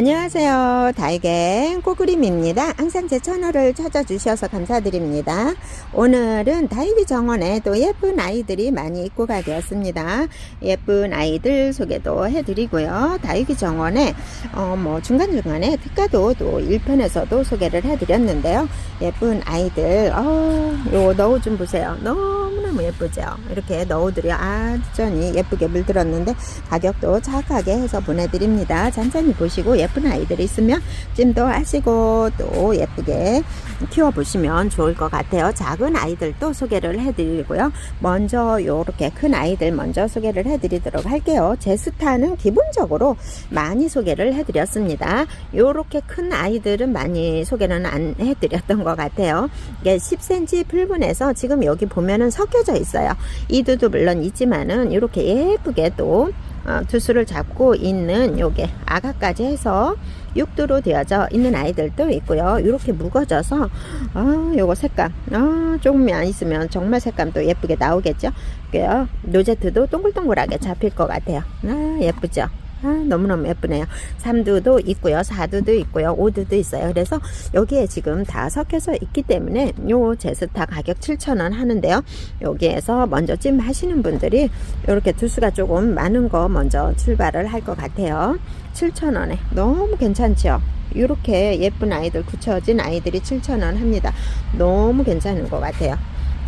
안녕하세요. 다이갱 꼬그림입니다. 항상 제 채널을 찾아주셔서 감사드립니다. 오늘은 다이비 정원에 또 예쁜 아이들이 많이 입고가 되었습니다. 예쁜 아이들 소개도 해드리고요. 다이비 정원에 어, 뭐 중간중간에 특가도 또 1편에서도 소개를 해드렸는데요. 예쁜 아이들, 어, 요 너우 좀 보세요. 너무너무 예쁘죠? 이렇게 너우들이 아주전히 예쁘게 물들었는데 가격도 착하게 해서 보내드립니다. 잔잔히 보시고 예쁜 아이들이 있으면 찜도 하시고 또 예쁘게 키워보시면 좋을 것 같아요. 작은 아이들도 소개를 해드리고요. 먼저 요렇게 큰 아이들 먼저 소개를 해드리도록 할게요. 제스타는 기본적으로 많이 소개를 해드렸습니다. 요렇게 큰 아이들은 많이 소개는 안 해드렸던 것 같아요. 이게 10cm 풀분에서 지금 여기 보면은 섞여져 있어요. 이두도 물론 있지만은 이렇게 예쁘게 또 어, 두수를 잡고 있는 요게 아가까지 해서 육두로 되어져 있는 아이들도 있고요. 이렇게 묵어져서 아 요거 색감 아 조금만 있으면 정말 색감도 예쁘게 나오겠죠. 그요 노제트도 동글동글하게 잡힐 것 같아요. 아 예쁘죠. 아, 너무너무 예쁘네요. 3두도 있고요. 4두도 있고요. 5두도 있어요. 그래서 여기에 지금 다 섞여서 있기 때문에 요 제스타 가격 7,000원 하는데요. 여기에서 먼저 찜 하시는 분들이 이렇게 두수가 조금 많은 거 먼저 출발을 할 것 같아요. 7,000원에 너무 괜찮죠? 이렇게 예쁜 아이들 굳혀진 아이들이 7,000원 합니다. 너무 괜찮은 것 같아요.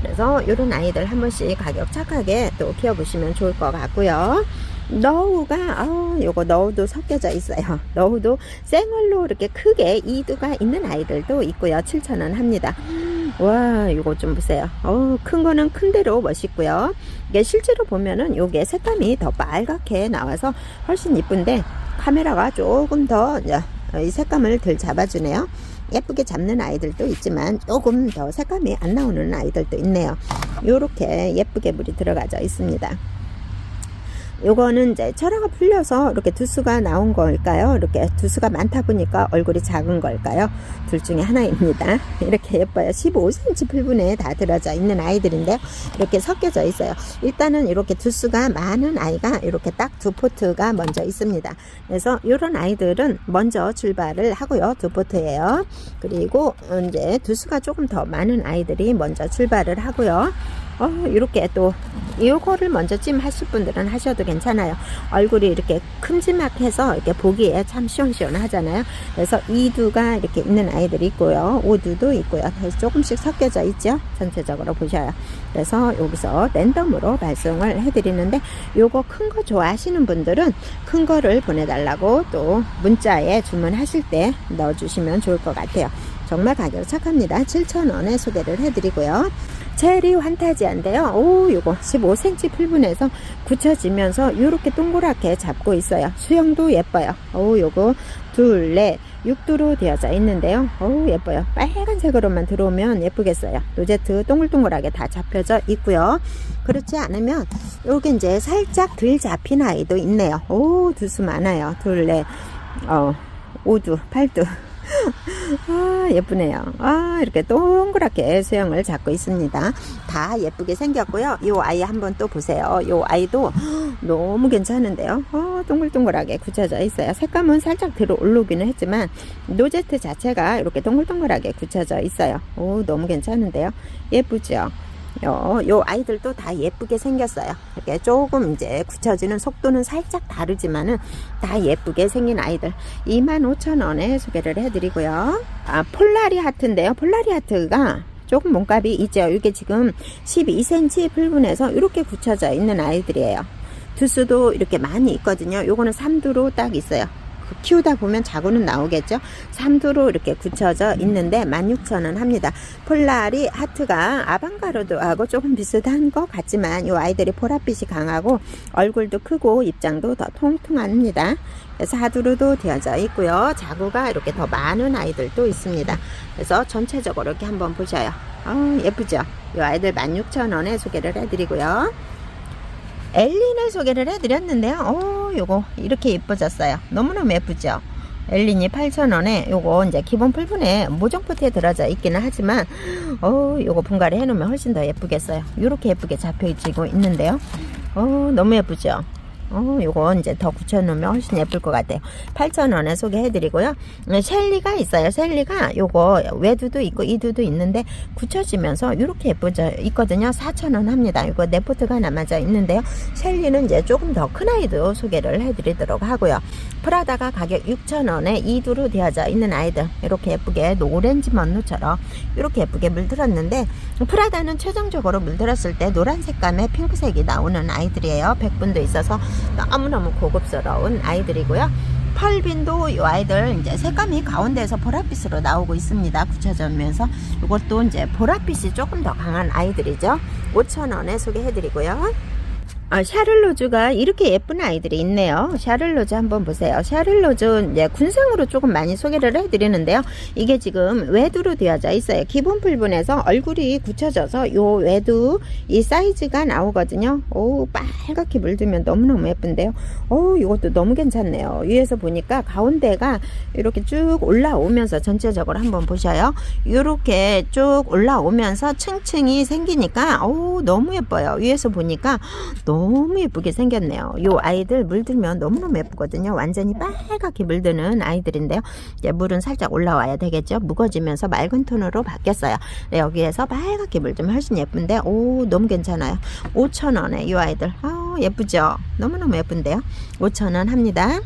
그래서 이런 아이들 한 번씩 가격 착하게 또 키워보시면 좋을 것 같고요. 너우가 아 요거 너우도 섞여져 있어요. 너우도 생얼로 이렇게 크게 이두가 있는 아이들도 있고요. 7,000원 합니다. 와 이거 좀 보세요. 어, 큰 거는 큰 대로 멋있고요. 이게 실제로 보면은 요게 색감이 더 빨갛게 나와서 훨씬 이쁜데 카메라가 조금 더 이 색감을 덜 잡아주네요. 예쁘게 잡는 아이들도 있지만 조금 더 색감이 안 나오는 아이들도 있네요. 요렇게 예쁘게 물이 들어가져 있습니다 요거는 이제 철화가 풀려서 이렇게 두수가 나온 걸까요? 이렇게 두수가 많다 보니까 얼굴이 작은 걸까요? 둘 중에 하나입니다. 이렇게 예뻐요. 15cm 풀분에 다 들어져 있는 아이들인데 이렇게 섞여져 있어요. 일단은 이렇게 두수가 많은 아이가 이렇게 딱 두 포트가 먼저 있습니다. 그래서 이런 아이들은 먼저 출발을 하고요. 두 포트예요. 그리고 이제 두수가 조금 더 많은 아이들이 먼저 출발을 하고요. 어, 이렇게 또 이거를 먼저 찜 하실 분들은 하셔도 괜찮아요. 얼굴이 이렇게 큼지막해서 이렇게 보기에 참 시원시원하잖아요. 그래서 이두가 이렇게 있는 아이들이 있고요. 오두도 있고요. 그래서 조금씩 섞여져 있죠. 전체적으로 보셔요. 그래서 여기서 랜덤으로 발송을 해드리는데 요거 큰 거 좋아하시는 분들은 큰 거를 보내달라고 또 문자에 주문하실 때 넣어주시면 좋을 것 같아요. 정말 가격 착합니다. 7,000원에 소개를 해드리고요. 체리 환타지아인데요. 오, 요거 15cm 풀분에서 굳혀지면서 이렇게 동그랗게 잡고 있어요. 수영도 예뻐요. 오, 요거 둘, 넷, 6두로 되어져 있는데요. 오, 예뻐요. 빨간색으로만 들어오면 예쁘겠어요. 노제트 동글동글하게 다 잡혀져 있고요. 그렇지 않으면 요게 이제 살짝 덜 잡힌 아이도 있네요. 오, 두수 많아요. 둘, 넷, 어, 5두, 8두. 아 예쁘네요. 아 이렇게 동그랗게 수영을 잡고 있습니다. 다 예쁘게 생겼고요. 이 아이 한번 또 보세요. 이 아이도 너무 괜찮은데요. 어, 동글동글하게 굳혀져 있어요. 색감은 살짝 들어 올라오기는 했지만 노제트 자체가 이렇게 동글동글하게 굳혀져 있어요. 오 너무 괜찮은데요. 예쁘죠 요, 요 아이들도 다 예쁘게 생겼어요. 이렇게 조금 이제 굳혀지는 속도는 살짝 다르지만은 다 예쁘게 생긴 아이들 25,000원에 소개를 해드리고요. 아, 폴라리 하트인데요. 폴라리 하트가 조금 몸값이 있죠. 이게 지금 12cm 풀분에서 이렇게 굳혀져 있는 아이들이에요. 두수도 이렇게 많이 있거든요. 요거는 3두로 딱 있어요. 키우다 보면 자고는 나오겠죠. 3두로 이렇게 굳혀져 있는데 16,000원 합니다. 폴라리 하트가 아방가르드하고 조금 비슷한 것 같지만 이 아이들이 보랏빛이 강하고 얼굴도 크고 입장도 더 통통합니다. 그래서 하두루도 되어져 있고요. 자구가 이렇게 더 많은 아이들도 있습니다. 그래서 전체적으로 이렇게 한번 보셔요. 어, 예쁘죠? 이 아이들 16,000원에 소개를 해드리고요. 엘린을 소개를 해드렸는데요. 오, 요거 이렇게 예뻐졌어요. 너무너무 예쁘죠? 엘린이 8,000원에 요거 이제 기본 풀분에 모종 포트에 들어져 있기는 하지만 어 요거 분갈이 해놓으면 훨씬 더 예쁘겠어요. 요렇게 예쁘게 잡혀지고 있는데요. 어 너무 예쁘죠? 어, 요거 이제 더 굳혀놓으면 훨씬 예쁠 것 같아요. 8,000원에 소개해드리고요. 음, 셸리가 있어요. 셸리가 요거 외두도 있고 이두도 있는데 굳혀지면서 이렇게 예쁘죠. 있거든요. 4,000원 합니다. 이거 네포트가 남아져 있는데요. 셸리는 이제 조금 더 큰 아이도 소개를 해드리도록 하고요. 프라다가 가격 6,000원에 이두로 되어져 있는 아이들 이렇게 예쁘게 오렌지 먼누처럼 이렇게 예쁘게 물들었는데 프라다는 최종적으로 물들었을 때 노란 색감의 핑크색이 나오는 아이들이에요. 100분도 있어서 너무너무 고급스러운 아이들이고요. 펄빈도 이 아이들 이제 색감이 가운데에서 보랏빛으로 나오고 있습니다. 굳혀지면서 이것도 이제 보랏빛이 조금 더 강한 아이들이죠. 5,000원에 소개해드리고요. 아, 샤를로즈가 이렇게 예쁜 아이들이 있네요. 샤를로즈 한번 보세요. 샤를로즈 이제 군생으로 조금 많이 소개를 해드리는데요. 이게 지금 외두로 되어져 있어요. 기본 풀분에서 얼굴이 굳혀져서 요 외두 이 사이즈가 나오거든요. 오 빨갛게 물들면 너무너무 예쁜데요. 오 이것도 너무 괜찮네요. 위에서 보니까 가운데가 이렇게 쭉 올라오면서 전체적으로 한번 보셔요. 이렇게 쭉 올라오면서 층층이 생기니까 오 너무 예뻐요. 위에서 보니까 너무 예쁘게 생겼네요. 요 아이들 물들면 너무너무 예쁘거든요. 완전히 빨갛게 물드는 아이들인데요. 이제 물은 살짝 올라와야 되겠죠. 무거지면서 맑은 톤으로 바뀌었어요. 네, 여기에서 빨갛게 물들면 훨씬 예쁜데 오 너무 괜찮아요. 5,000원에 이 아이들 아 예쁘죠. 너무너무 예쁜데요. 5,000원 합니다.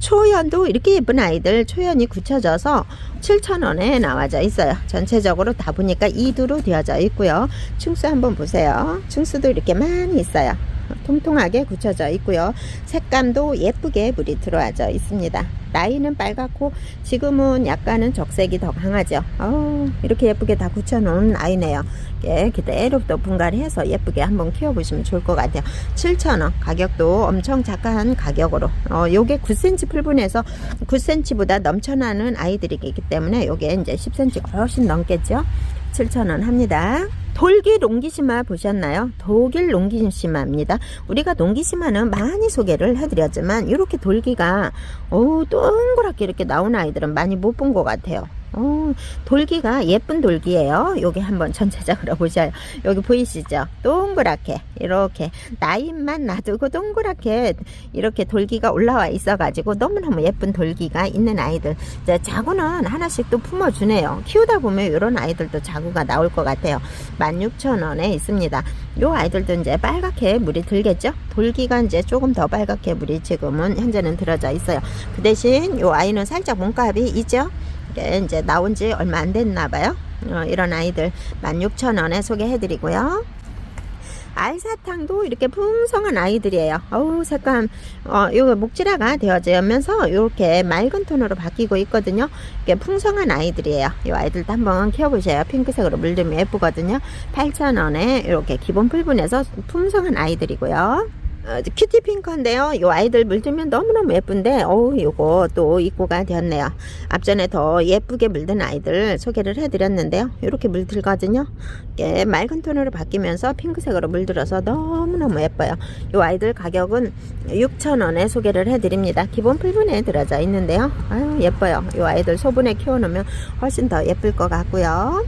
초연도 이렇게 예쁜 아이들 초연이 굳혀져서 7,000원에 나와져 있어요. 전체적으로 다 보니까 이두로 되어져 있고요. 층수 한번 보세요. 층수도 이렇게 많이 있어요. 통통하게 굳혀져 있고요. 색감도 예쁘게 물이 들어와져 있습니다. 나이는 빨갛고 지금은 약간은 적색이 더 강하죠. 어, 이렇게 예쁘게 다 굳혀놓은 아이네요. 예, 그대로 또 분갈이해서 예쁘게 한번 키워보시면 좋을 것 같아요. 7,000원 가격도 엄청 작은 가격으로 어, 요게 9cm 풀분에서 9cm보다 넘쳐나는 아이들이기 때문에 요게 이제 10cm가 훨씬 넘겠죠. 7,000원 합니다. 돌기 롱기시마 보셨나요? 독일 롱기시마입니다. 우리가 롱기시마는 많이 소개를 해드렸지만 이렇게 돌기가 오 동그랗게 이렇게 나온 아이들은 많이 못 본 것 같아요. 어, 돌기가 예쁜 돌기예요. 여기 한번 전체적으로 보셔요. 여기 보이시죠? 동그랗게 이렇게 나이만 놔두고 동그랗게 이렇게 돌기가 올라와 있어가지고 너무너무 예쁜 돌기가 있는 아이들. 이제 자구는 하나씩 또 품어주네요. 키우다 보면 이런 아이들도 자구가 나올 것 같아요. 16,000원에 있습니다. 요 아이들도 이제 빨갛게 물이 들겠죠? 돌기가 이제 조금 더 빨갛게 물이 지금은 현재는 들어져 있어요. 그 대신 요 아이는 살짝 몸값이 있죠? 이게 이제 나온 지 얼마 안 됐나 봐요. 어, 이런 아이들 16,000원에 소개해 드리고요. 알사탕도 이렇게 풍성한 아이들이에요. 어우, 색감, 어, 요거 목질화가 되어지면서 이렇게 맑은 톤으로 바뀌고 있거든요. 이게 풍성한 아이들이에요. 이 아이들도 한번 키워보세요. 핑크색으로 물들면 예쁘거든요. 8,000원에 이렇게 기본 풀분에서 풍성한 아이들이고요. 어, 큐티 핑크인데요. 이 아이들 물들면 너무너무 예쁜데, 어우, 요거 또 입고가 되었네요. 앞전에 더 예쁘게 물든 아이들 소개를 해드렸는데요. 이렇게 물들거든요. 이게 맑은 톤으로 바뀌면서 핑크색으로 물들어서 너무너무 예뻐요. 이 아이들 가격은 6,000원에 소개를 해드립니다. 기본 풀분에 들어져 있는데요. 아유, 예뻐요. 이 아이들 소분에 키워놓으면 훨씬 더 예쁠 것 같고요.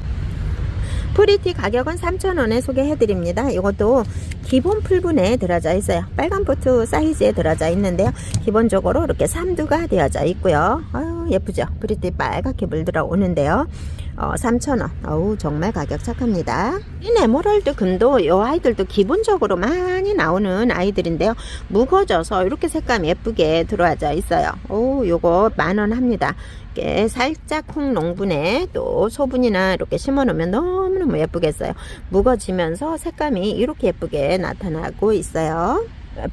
프리티 가격은 3,000원에 소개해드립니다. 이것도 기본 풀분에 들어져 있어요. 빨간 포트 사이즈에 들어져 있는데요. 기본적으로 이렇게 3두가 되어져 있고요. 아유, 예쁘죠? 프리티 빨갛게 물들어 오는데요. 어, 3,000원. 어우, 정말 가격 착합니다. 이 네모럴드 금도 이 아이들도 기본적으로 많이 나오는 아이들인데요. 무거져서 이렇게 색감 예쁘게 들어와져 있어요. 오, 요거 만원 합니다. 이렇게 살짝 콩 농분에 또 소분이나 이렇게 심어 놓으면 너무너무 예쁘겠어요. 무거지면서 색감이 이렇게 예쁘게 나타나고 있어요.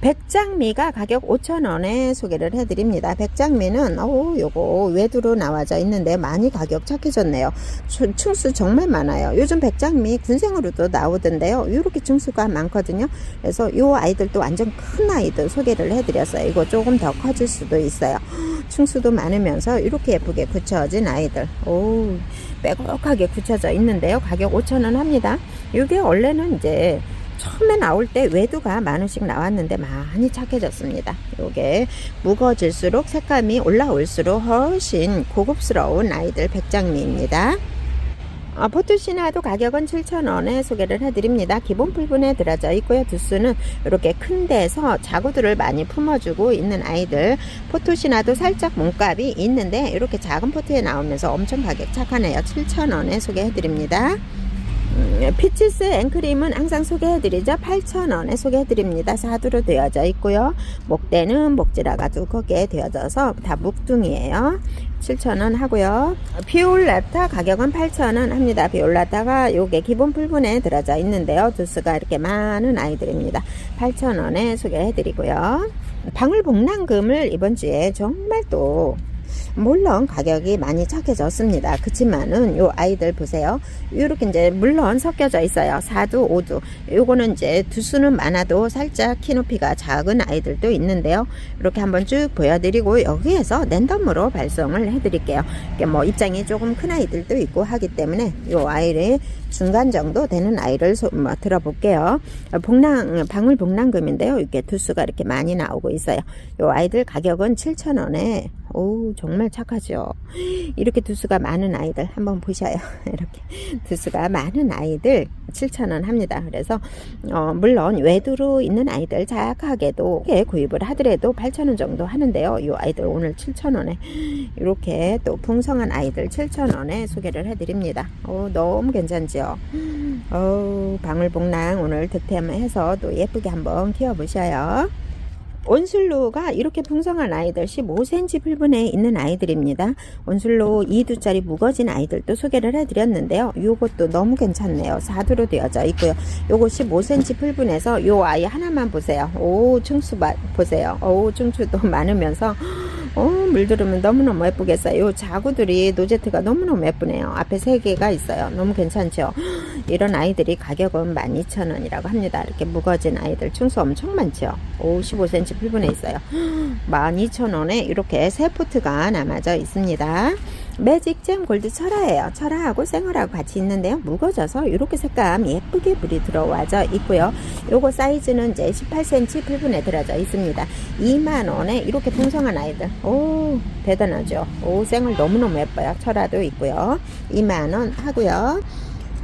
백장미가 가격 5,000원에 소개를 해드립니다. 백장미는 오 요거 외두로 나와져 있는데 많이 가격 착해졌네요. 추- 층수 정말 많아요. 요즘 백장미 군생으로도 나오던데요. 이렇게 층수가 많거든요. 그래서 요 아이들도 완전 큰 아이들 소개를 해드렸어요. 이거 조금 더 커질 수도 있어요. 층수도 많으면서 이렇게 예쁘게 굳혀진 아이들. 오 빼곡하게 굳혀져 있는데요. 가격 5,000원 합니다. 이게 원래는 이제 처음에 나올 때 외두가 만 원씩 나왔는데 많이 착해졌습니다. 요게 무거질수록 색감이 올라올수록 훨씬 고급스러운 아이들 백장미입니다. 어, 포토시나도 가격은 7,000원에 소개를 해드립니다. 기본 풀분에 들어져 있고요. 두수는 이렇게 큰 데서 자구들을 많이 품어주고 있는 아이들. 포토시나도 살짝 몸값이 있는데 이렇게 작은 포트에 나오면서 엄청 가격 착하네요. 7,000원에 소개해드립니다. 음, 피치스 앵크림은 항상 소개해드리죠. 8,000원에 소개해드립니다. 사두로 되어져 있고요. 목대는 목지라가 두껍게 되어져서 다 묵둥이에요. 7,000원 하고요. 비올라타 가격은 8,000원 합니다. 비올라타가 요게 기본 풀분에 들어져 있는데요. 두수가 이렇게 많은 아이들입니다. 8,000원에 소개해드리고요. 방울복랑금을 이번 주에 정말 또 물론 가격이 많이 착해졌습니다. 그치만은 요 아이들 보세요. 이렇게 이제 물론 섞여져 있어요. 4두, 5두. 요거는 이제 두수는 많아도 살짝 키 높이가 작은 아이들도 있는데요. 이렇게 한번 쭉 보여드리고 여기에서 랜덤으로 발송을 해드릴게요. 뭐 입장이 조금 큰 아이들도 있고 하기 때문에 요 아이를 중간 정도 되는 아이를 소, 뭐, 들어볼게요. 복랑, 방울 복랑금인데요. 이렇게 두수가 이렇게 많이 나오고 있어요. 요 아이들 가격은 7,000원에 오 정말 착하죠. 이렇게 두수가 많은 아이들 한번 보셔요. 이렇게 두수가 많은 아이들 7,000원 합니다. 그래서 어, 물론 외두로 있는 아이들 이렇게 구입을 하더라도 8,000원 정도 하는데요. 이 아이들 오늘 7,000원에 이렇게 또 풍성한 아이들 7,000원에 소개를 해드립니다. 오, 너무 괜찮죠. 어, 방울복랑 오늘 득템해서 또 예쁘게 한번 키워보셔요. 온슬로가 이렇게 풍성한 아이들 15cm 풀분에 있는 아이들입니다. 온슬로 2두짜리 무거진 아이들도 소개를 해드렸는데요. 요것도 너무 괜찮네요. 4두로 되어져 있고요. 요거 15cm 풀분에서 요 아이 하나만 보세요. 오 충수 보세요. 오 충수도 많으면서 어, 물들으면 너무너무 예쁘겠어요. 요 자구들이 노제트가 너무너무 예쁘네요. 앞에 세 개가 있어요. 너무 괜찮죠? 이런 아이들이 가격은 12,000원이라고 합니다. 이렇게 무거진 아이들 충수 엄청 많죠? 오, 15cm 풀분에 있어요. 12,000원에 이렇게 세 포트가 남아져 있습니다. 매직잼 골드 철화예요. 철화하고 생얼하고 같이 있는데요. 무거져서 이렇게 색감 예쁘게 불이 들어와져 있고요. 요거 사이즈는 이제 18cm 풀분에 들어져 있습니다. 2만원에 이렇게 풍성한 아이들. 오, 대단하죠. 오, 생얼 너무너무 예뻐요. 철화도 있고요. 2만원 하고요.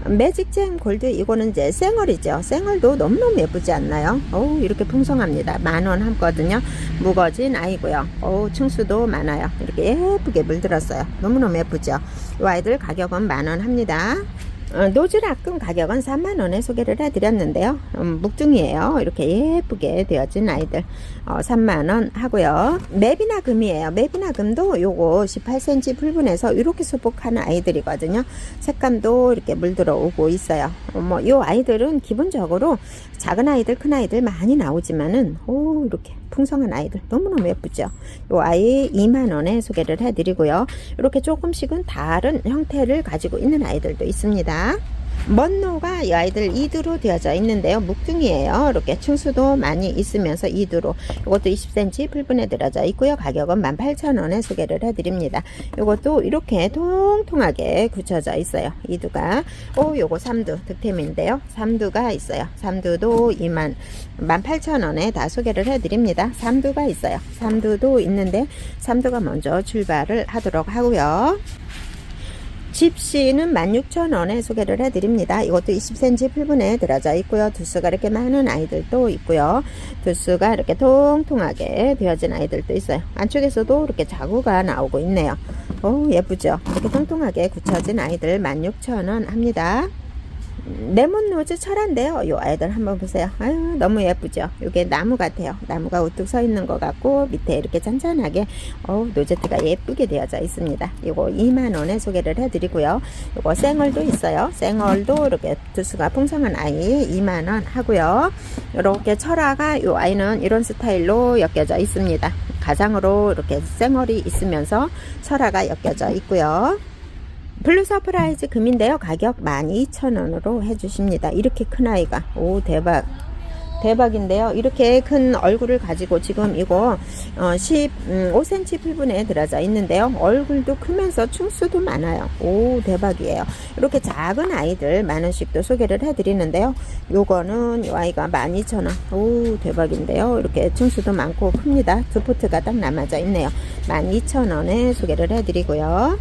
매직잼 골드 이거는 이제 생얼이죠. 생얼도 너무너무 예쁘지 않나요? 오 이렇게 풍성합니다. 만원 함거든요. 무거진 아이고요. 오 층수도 많아요. 이렇게 예쁘게 물들었어요. 너무너무 예쁘죠. 이 아이들 가격은 만원 합니다. 어, 노즐학금 가격은 3만원에 소개를 해드렸는데요. 음, 묵중이에요. 이렇게 예쁘게 되어진 아이들. 어, 3만원 하고요. 맵이나 금이에요. 맵이나 금도 요거 18cm 풀분해서 이렇게 수복하는 아이들이거든요. 색감도 이렇게 물들어 오고 있어요. 어, 뭐, 요 아이들은 기본적으로 작은 아이들, 큰 아이들 많이 나오지만은, 오, 이렇게 풍성한 아이들 너무너무 예쁘죠. 요 아이 2만원에 소개를 해드리고요. 이렇게 조금씩은 다른 형태를 가지고 있는 아이들도 있습니다. 먼노가 이 아이들 2두로 되어져 있는데요. 묵둥이에요. 이렇게 층수도 많이 있으면서 2두로. 이것도 20cm 풀분에 들어져 있고요. 가격은 18,000원에 소개를 해드립니다. 이것도 이렇게 통통하게 굳혀져 있어요. 2두가. 오, 요거 3두 득템인데요. 3두가 있어요. 3두도 2만 18,000원에 다 소개를 해드립니다. 3두가 있어요. 3두도 있는데 3두가 먼저 출발을 하도록 하고요. 집시는 16,000원에 소개를 해드립니다. 이것도 20cm 풀분에 들어져 있고요. 두수가 이렇게 많은 아이들도 있고요. 두수가 이렇게 통통하게 되어진 아이들도 있어요. 안쪽에서도 이렇게 자구가 나오고 있네요. 오 예쁘죠? 이렇게 통통하게 굳혀진 아이들 16,000원 합니다. 레몬 로즈 철화인데요. 요 아이들 한번 보세요. 아유 너무 예쁘죠. 이게 나무 같아요. 나무가 우뚝 서 있는 것 같고 밑에 이렇게 잔잔하게 어 노제트가 예쁘게 되어져 있습니다. 이거 2만 원에 소개를 해드리고요. 이거 생얼도 있어요. 생얼도 이렇게 두수가 풍성한 아이 2만 원 하고요. 이렇게 철화가 요 아이는 이런 스타일로 엮여져 있습니다. 가장으로 이렇게 생얼이 있으면서 철화가 엮여져 있고요. 블루 서프라이즈 금인데요. 가격 12,000원으로 해주십니다. 이렇게 큰 아이가. 오, 대박. 대박인데요. 이렇게 큰 얼굴을 가지고 지금 이거 어, 15cm 풀분에 들어져 있는데요. 얼굴도 크면서 충수도 많아요. 오 대박이에요. 이렇게 작은 아이들 만 원씩도 소개를 해드리는데요. 요거는 이 아이가 12,000원. 오 대박인데요. 이렇게 충수도 많고 큽니다. 두 포트가 딱 남아져 있네요. 12,000원에 소개를 해드리고요.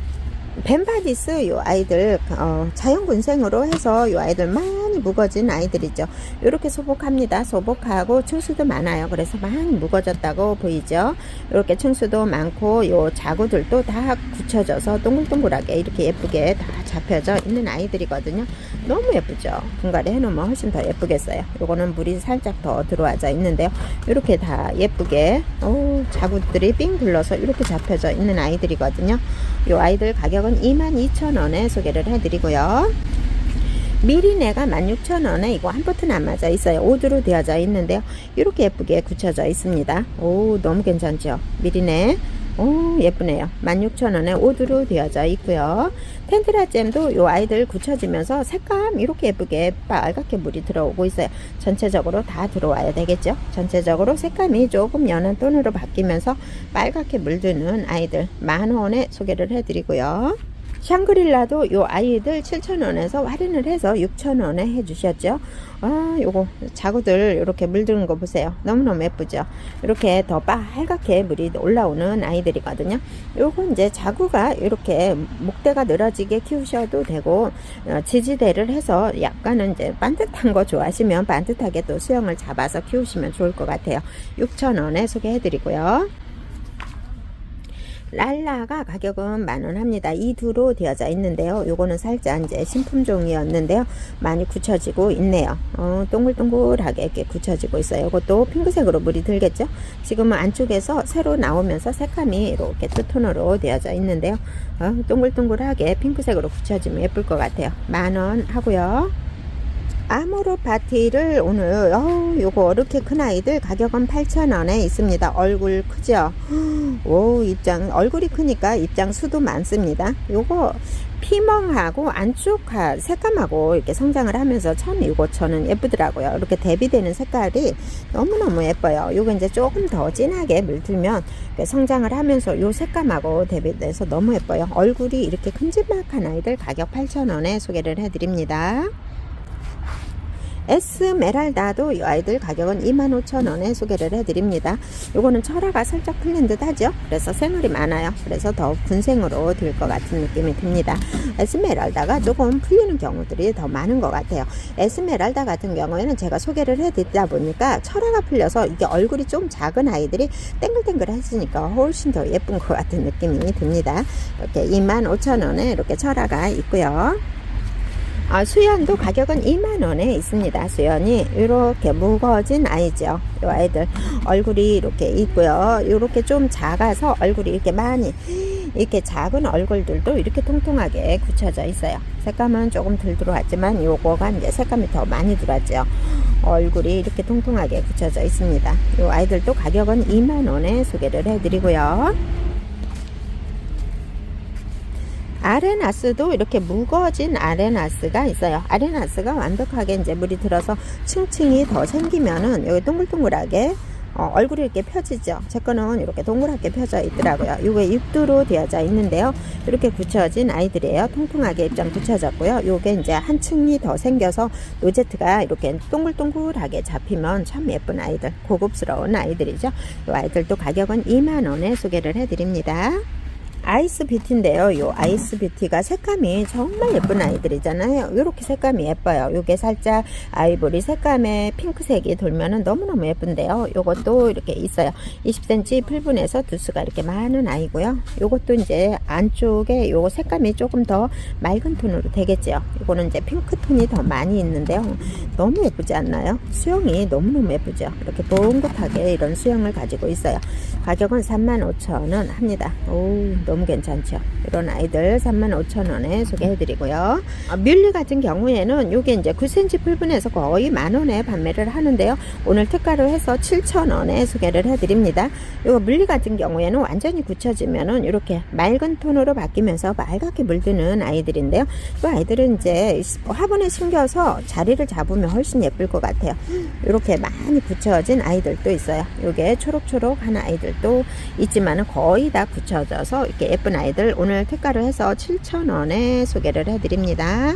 벤바디스 요 아이들 어, 자연군생으로 해서 요 아이들 많이 묵어진 아이들이죠. 이렇게 소복합니다. 소복하고 층수도 많아요. 그래서 많이 묵어졌다고 보이죠. 이렇게 층수도 많고 요 자구들도 다 굳혀져서 동글동글하게 이렇게 예쁘게 다 잡혀져 있는 아이들이거든요. 너무 예쁘죠. 분갈이 해놓으면 훨씬 더 예쁘겠어요. 요거는 물이 살짝 더 들어와져 있는데요. 이렇게 다 예쁘게 오, 자구들이 삥 둘러서 이렇게 잡혀져 있는 아이들이거든요. 요 아이들 가격은 22,000원에 소개를 해드리고요. 미리네가 16,000원에 이거 한안 맞아 있어요. 오드로 되어져 있는데요. 이렇게 예쁘게 굳혀져 있습니다. 오, 너무 괜찮죠? 미리네. 오, 예쁘네요. 16,000원에 오드로 되어져 있고요. 텐트라 잼도 요 아이들 굳혀지면서 색감 이렇게 예쁘게 빨갛게 물이 들어오고 있어요. 전체적으로 다 들어와야 되겠죠? 전체적으로 색감이 조금 연한 톤으로 바뀌면서 빨갛게 물드는 아이들 만원에 소개를 해드리고요. 샹그릴라도 요 아이들 7,000원에서 할인을 해서 6,000원에 해주셨죠. 아, 요거 자구들 이렇게 물드는 거 보세요. 너무너무 예쁘죠. 이렇게 더 빨갛게 물이 올라오는 아이들이거든요. 요거 이제 자구가 이렇게 목대가 늘어지게 키우셔도 되고 어, 지지대를 해서 약간은 이제 반듯한 거 좋아하시면 반듯하게 또 수영을 잡아서 키우시면 좋을 것 같아요. 6,000원에 소개해드리고요. 랄라가 가격은 만원 합니다. 이 두로 되어져 있는데요. 요거는 살짝 이제 신품종이었는데요. 많이 굳혀지고 있네요. 어, 동글동글하게 이렇게 굳혀지고 있어요. 이것도 핑크색으로 물이 들겠죠? 지금은 안쪽에서 새로 나오면서 색감이 이렇게 투톤으로 되어져 있는데요. 어, 동글동글하게 핑크색으로 굳혀지면 예쁠 것 같아요. 만원 하고요. 아모르 파티를 오늘 어 요거 이렇게 큰 아이들 가격은 8,000원에 있습니다. 얼굴 크죠? 오 입장 얼굴이 크니까 입장 수도 많습니다. 요거 피멍하고 안쪽 색감하고 이렇게 성장을 하면서 참 이거 저는 예쁘더라고요. 이렇게 대비되는 색깔이 너무너무 예뻐요. 요거 이제 조금 더 진하게 물들면 성장을 하면서 요 색감하고 대비돼서 너무 예뻐요. 얼굴이 이렇게 큼지막한 아이들 가격 8,000원에 소개를 해드립니다. 에스메랄다도 이 아이들 가격은 25,000원에 소개를 해드립니다. 요거는 철화가 살짝 풀린 듯 하죠. 그래서 생얼이 많아요. 그래서 더욱 군생으로 될것 같은 느낌이 듭니다. 에스메랄다가 조금 풀리는 경우들이 더 많은 것 같아요. 에스메랄다 같은 경우에는 제가 소개를 해드리다 보니까 철화가 풀려서 이게 얼굴이 좀 작은 아이들이 땡글땡글 했으니까 훨씬 더 예쁜 것 같은 느낌이 듭니다. 이렇게 25,000원에 이렇게 철화가 있고요. 아, 수연도 가격은 2만원에 있습니다. 수연이 이렇게 무거워진 아이죠. 이 아이들 얼굴이 이렇게 있고요. 이렇게 좀 작아서 얼굴이 이렇게 많이 이렇게 작은 얼굴들도 이렇게 통통하게 굳혀져 있어요. 색감은 조금 덜 들어왔지만 요거가 이제 색감이 더 많이 들어왔죠. 얼굴이 이렇게 통통하게 굳혀져 있습니다. 이 아이들도 가격은 2만원에 소개를 해드리고요. 아레나스도 이렇게 무거워진 아레나스가 있어요. 아레나스가 완벽하게 이제 물이 들어서 층층이 더 생기면은 여기 동글동글하게 어, 얼굴이 이렇게 펴지죠. 제 거는 이렇게 동그랗게 펴져 있더라고요. 이게 입두로 되어져 있는데요. 이렇게 굳혀진 아이들이에요. 통통하게 입장 굳혀졌고요. 요게 이제 한 층이 더 생겨서 로제트가 이렇게 동글동글하게 잡히면 참 예쁜 아이들, 고급스러운 아이들이죠. 이 아이들도 가격은 2만원에 소개를 해드립니다. 아이스 뷰티인데요. 요 아이스 뷰티가 색감이 정말 예쁜 아이들이잖아요. 이렇게 색감이 예뻐요. 요게 살짝 아이보리 색감의 핑크색이 돌면은 너무너무 예쁜데요. 요것도 이렇게 있어요. 20cm 풀분에서 두수가 이렇게 많은 아이고요. 요것도 이제 안쪽에 요 색감이 조금 더 맑은 톤으로 되겠죠. 요거는 이제 핑크 톤이 더 많이 있는데요. 너무 예쁘지 않나요? 수영이 너무너무 예쁘죠. 이렇게 뽕긋하게 이런 수영을 가지고 있어요. 가격은 35,000원 합니다. 오, 너무 괜찮죠. 이런 아이들 35,000원에 소개해드리고요. 아, 뮬리 같은 경우에는 이게 이제 9cm 풀분에서 거의 만원에 판매를 하는데요. 오늘 특가로 해서 7,000원에 소개를 해드립니다. 이거 물리 같은 경우에는 완전히 굳혀지면은 이렇게 맑은 톤으로 바뀌면서 빨갛게 물드는 아이들인데요. 이 아이들은 이제 화분에 심겨서 자리를 잡으면 훨씬 예쁠 것 같아요. 이렇게 많이 굳혀진 아이들도 있어요. 이게 초록초록 한 아이들도 있지만은 거의 다 굳혀져서 이렇게 예쁜 아이들 오늘 특가로 해서 7,000원에 소개를 해드립니다.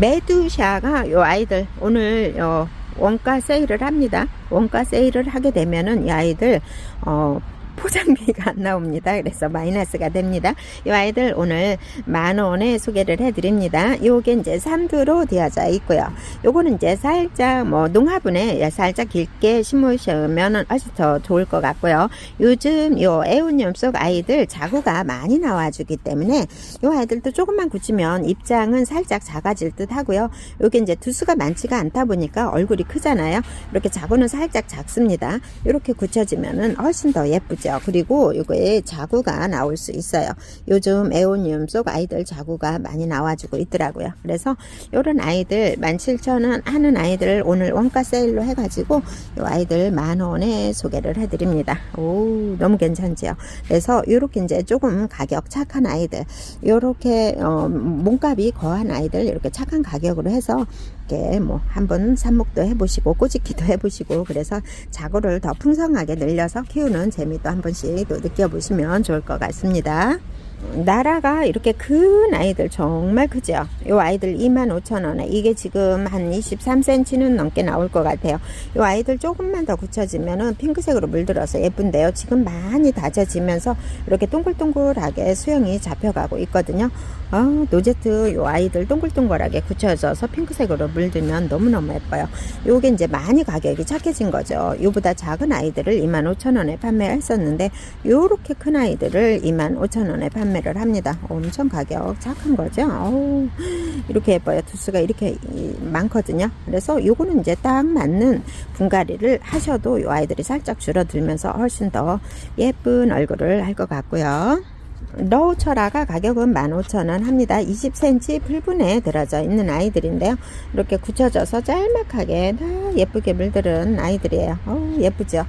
메두샤가 요 아이들 오늘 요 원가 세일을 합니다. 원가 세일을 하게 되면은 이 아이들 어 포장비가 안 나옵니다. 그래서 마이너스가 됩니다. 이 아이들 오늘 만 원에 소개를 해드립니다. 요게 이제 삼두로 되어져 있고요. 요거는 이제 살짝 뭐 농화분에 살짝 길게 심으시면 훨씬 더 좋을 것 같고요. 요즘 요 애운염 속 아이들 자구가 많이 나와주기 때문에 요 아이들도 조금만 굳히면 입장은 살짝 작아질 듯 하고요. 요게 이제 두수가 많지가 않다 보니까 얼굴이 크잖아요. 이렇게 자구는 살짝 작습니다. 이렇게 굳혀지면은 훨씬 더 예쁘죠. 그리고 요거에 자구가 나올 수 있어요. 요즘 에오니움 속 아이들 자구가 많이 나와주고 있더라고요. 그래서 요런 아이들 17,000원 하는 아이들 오늘 원가 세일로 해가지고 요 아이들 만 원에 소개를 해드립니다. 오 너무 괜찮지요. 그래서 요렇게 이제 조금 가격 착한 아이들 요렇게 어, 몸값이 거한 아이들 이렇게 착한 가격으로 해서 이렇게 뭐 한번 삽목도 해보시고 꼬집기도 해보시고 그래서 자구를 더 풍성하게 늘려서 키우는 재미도 한 번씩 또 느껴보시면 좋을 것 같습니다. 나라가 이렇게 큰 아이들 정말 크죠. 요 아이들 25,000원에 이게 지금 한 23cm는 넘게 나올 것 같아요. 요 아이들 조금만 더 굳혀지면은 핑크색으로 물들어서 예쁜데요. 지금 많이 다져지면서 이렇게 동글동글하게 수영이 잡혀가고 있거든요. 아, 노제트 요 아이들 동글동글하게 굳혀져서 핑크색으로 물들면 너무너무 예뻐요. 요게 이제 많이 가격이 착해진 거죠. 요보다 작은 아이들을 25,000원에 판매했었는데 요렇게 큰 아이들을 25,000원에 판매를 합니다. 엄청 가격 착한 거죠. 어우, 이렇게 예뻐요. 두수가 이렇게 이- 많거든요. 그래서 요거는 이제 딱 맞는 분갈이를 하셔도 요 아이들이 살짝 줄어들면서 훨씬 더 예쁜 얼굴을 할 것 같고요. 러우철아가 가격은 15,000원 합니다. 20cm 풀분에 들어져 있는 아이들인데요. 이렇게 굳혀져서 짤막하게 다 예쁘게 물들은 아이들이에요. 어우, 예쁘죠?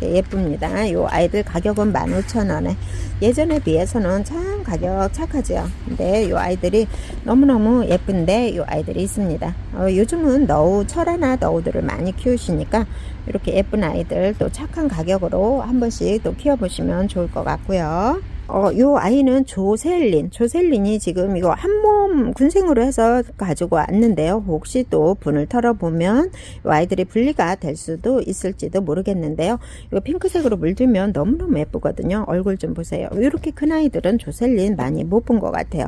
예쁩니다. 요 아이들 가격은 15,000원에 예전에 비해서는 참 가격 착하죠. 근데 요 아이들이 너무너무 예쁜데 요 아이들이 있습니다. 어, 요즘은 너우 철화나 너우들을 많이 키우시니까 이렇게 예쁜 아이들 또 착한 가격으로 한 번씩 또 키워보시면 좋을 것 같고요. 어, 요 아이는 조셀린. 조셀린이 지금 이거 한 몸 군생으로 해서 가지고 왔는데요. 혹시 또 분을 털어보면 요 아이들이 분리가 될 수도 있을지도 모르겠는데요. 이거 핑크색으로 물들면 너무너무 예쁘거든요. 얼굴 좀 보세요. 이렇게 큰 아이들은 조셀린 많이 못 본 것 같아요.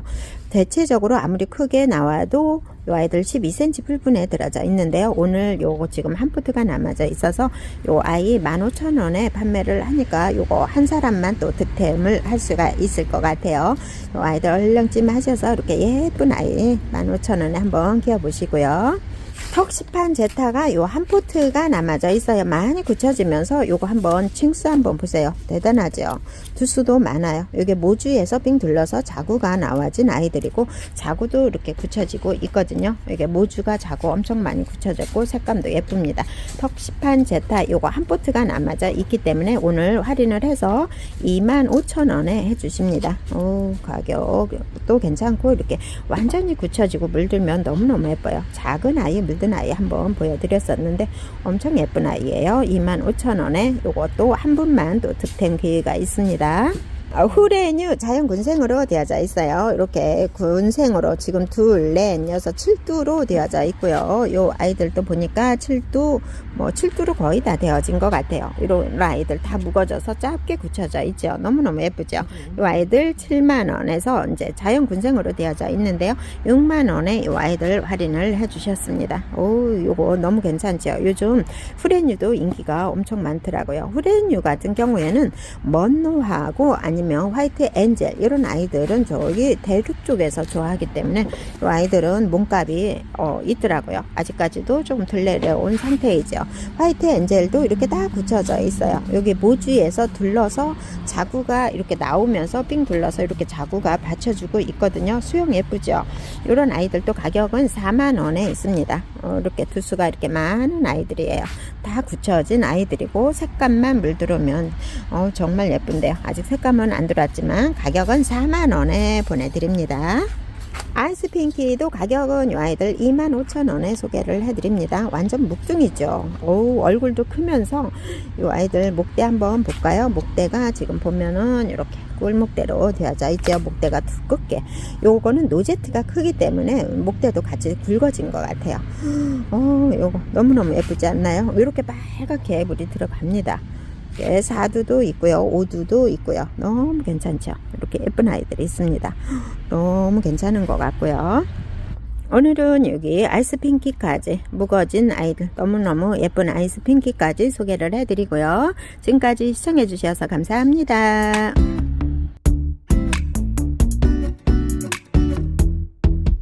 대체적으로 아무리 크게 나와도 요 아이들 12cm 풀분에 들어져 있는데요. 오늘 요거 지금 한 포트가 남아져 있어서 요 아이 15,000원에 판매를 하니까 요거 한 사람만 또 득템을 할 수가 있을 것 같아요. 요 아이들 얼렁찜 하셔서 이렇게 예쁜 아이 15,000원에 한번 키워보시고요. 턱시판 제타가 요 한 포트가 남아져 있어요. 많이 굳혀지면서 요거 한번 칭스 한번 보세요. 대단하죠? 두수도 많아요. 이게 모주에서 빙 둘러서 자구가 나와진 아이들이고 자구도 이렇게 굳혀지고 있거든요. 이게 모주가 자구 엄청 많이 굳혀졌고 색감도 예쁩니다. 턱시판 제타 요거 한 포트가 남아져 있기 때문에 오늘 할인을 해서 25,000원에 해주십니다. 오 가격도 괜찮고 이렇게 완전히 굳혀지고 물들면 너무너무 예뻐요. 작은 아이 물든 아이 한번 보여드렸었는데 엄청 예쁜 아이예요. 25,000원에 요것도 한 분만 또 득템 기회가 있습니다. 어, 후레뉴 자연 군생으로 되어져 있어요. 이렇게 군생으로 지금 둘, 넷, 여섯, 칠두로 되어져 있고요. 요 아이들도 보니까 칠두, 뭐 칠두로 거의 다 되어진 것 같아요. 이런 아이들 다 묵어져서 짧게 굳혀져 있죠. 너무너무 예쁘죠. 요 아이들 7만 원에서 이제 자연 군생으로 되어져 있는데요. 6만 원에 요 아이들 할인을 해주셨습니다. 오, 요거 너무 괜찮죠. 요즘 후레뉴도 인기가 엄청 많더라고요. 후레뉴 같은 경우에는 먼노하고 아니 면 화이트 엔젤 이런 아이들은 저기 대륙 쪽에서 좋아하기 때문에 이 아이들은 몸값이 어, 있더라고요. 아직까지도 조금 덜 내려온 상태이죠. 화이트 엔젤도 이렇게 다 굳혀져 있어요. 여기 모주에서 둘러서 자구가 이렇게 나오면서 삥 둘러서 이렇게 자구가 받쳐주고 있거든요. 수영 예쁘죠? 이런 아이들도 가격은 4만 원에 있습니다. 어, 이렇게 두 수가 이렇게 많은 아이들이에요. 다 굳혀진 아이들이고 색감만 물 들어오면 어, 정말 예쁜데요. 아직 색감은 안 들어왔지만 가격은 4만 원에 보내드립니다. 아이스 핑키도 가격은 이 아이들 25,000원에 소개를 해드립니다. 완전 묵둥이죠. 오, 얼굴도 크면서 이 아이들 목대 한번 볼까요? 목대가 지금 보면은 이렇게 꿀목대로 되어져 있죠. 목대가 두껍게. 요거는 노제트가 크기 때문에 목대도 같이 굵어진 것 같아요. 어, 요거 너무너무 예쁘지 않나요? 이렇게 빨갛게 물이 들어갑니다. 이렇게 사두도 있고요. 오두도 있고요. 너무 괜찮죠? 이렇게 예쁜 아이들이 있습니다. 너무 괜찮은 것 같고요. 오늘은 여기 아이스 핑키까지 묵어진 아이들 너무너무 예쁜 아이스 핑키까지 소개를 해드리고요. 지금까지 시청해주셔서 감사합니다.